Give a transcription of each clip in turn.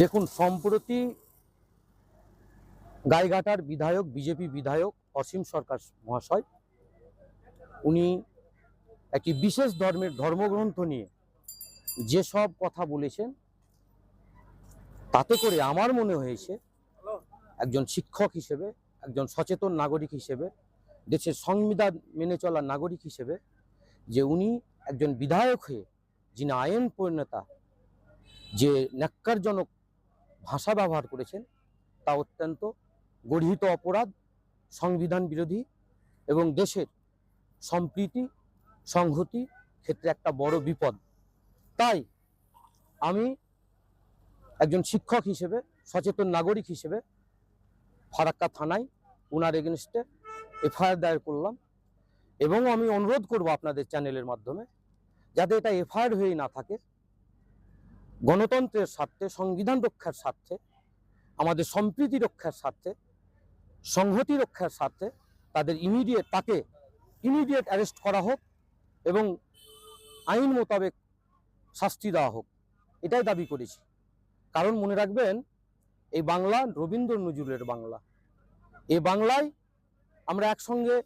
দেখুন, সম্প্রতি গাইঘাটার বিধায়ক, বিজেপি বিধায়ক অসীম সরকার মহাশয়, উনি একটি বিশেষ ধর্মের ধর্মগ্রন্থ নিয়ে যেসব কথা বলেছেন, তাতে করে আমার মনে হয়েছে একজন শিক্ষক হিসেবে, একজন সচেতন নাগরিক হিসেবে, দেশের সংবিধান মেনে চলা নাগরিক হিসেবে, যে উনি একজন বিধায়ক হয়ে, যিনি আইন প্রণেতা, যে ন্যাক্কারজনক ভাষা ব্যবহার করেছেন, তা অত্যন্ত গর্হিত অপরাধ, সংবিধান বিরোধী এবং দেশের সম্প্রীতি, সংহতি ক্ষেত্রে একটা বড় বিপদ। তাই আমি একজন শিক্ষক হিসেবে, সচেতন নাগরিক হিসেবে ফারাক্কা থানায় উনার এগেনস্টে এফআইআর দায়ের করলাম এবং আমি অনুরোধ করব আপনাদের চ্যানেলের মাধ্যমে যাতে এটা এফআইআর হয়েই না থাকে। গণতন্ত্রের স্বার্থে, সংবিধান রক্ষার স্বার্থে, আমাদের সম্প্রীতি রক্ষার স্বার্থে, সংহতি রক্ষার স্বার্থে তাদের ইমিডিয়েট তাকে ইমিডিয়েট অ্যারেস্ট করা হোক এবং আইন মোতাবেক শাস্তি দেওয়া হোক, এটাই দাবি করেছি। কারণ মনে রাখবেন, এই বাংলা রবীন্দ্র নজরুলের বাংলা। এই বাংলায় আমরা একসঙ্গে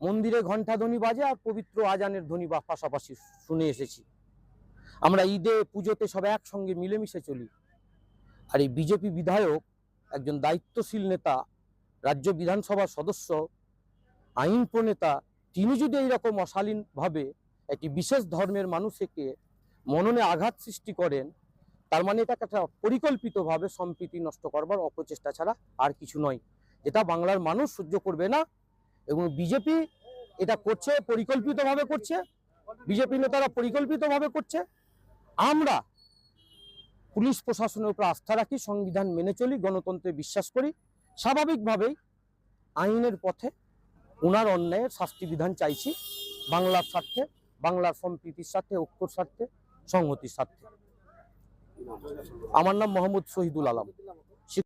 মন্দিরে ঘণ্টা ধ্বনি বাজে আর পবিত্র আজানের ধ্বনি পাশাপাশি শুনে এসেছি। আমরা ঈদে, পুজোতে সব একসঙ্গে মিলেমিশে চলি। আর এই বিজেপি বিধায়ক একজন দায়িত্বশীল নেতা, রাজ্য বিধানসভার সদস্য, আইন প্রণেতা, তিনি যদি এইরকম অশালীনভাবে একটি বিশেষ ধর্মের মানুষকে মননে আঘাত সৃষ্টি করেন, তার মানে এটা একটা পরিকল্পিতভাবে সম্প্রীতি নষ্ট করবার অপচেষ্টা ছাড়া আর কিছু নয়। এটা বাংলার মানুষ সহ্য করবে না এবং বিজেপি এটা করছে, পরিকল্পিতভাবে করছে, বিজেপি নেতারা পরিকল্পিতভাবে করছে। আমরা পুলিশ প্রশাসনের উপর আস্থা রাখি, সংবিধান মেনে চলি, গণতন্ত্রে বিশ্বাস করি, স্বাভাবিকভাবেই আইনের পথে ওনার অন্যায়ের শাস্তি বিধান চাইছি, বাংলার স্বার্থে, বাংলার সম্প্রীতির স্বার্থে, ঐক্যর স্বার্থে, সংহতির স্বার্থে। আমার নাম মোহাম্মদ শহীদুল আলম।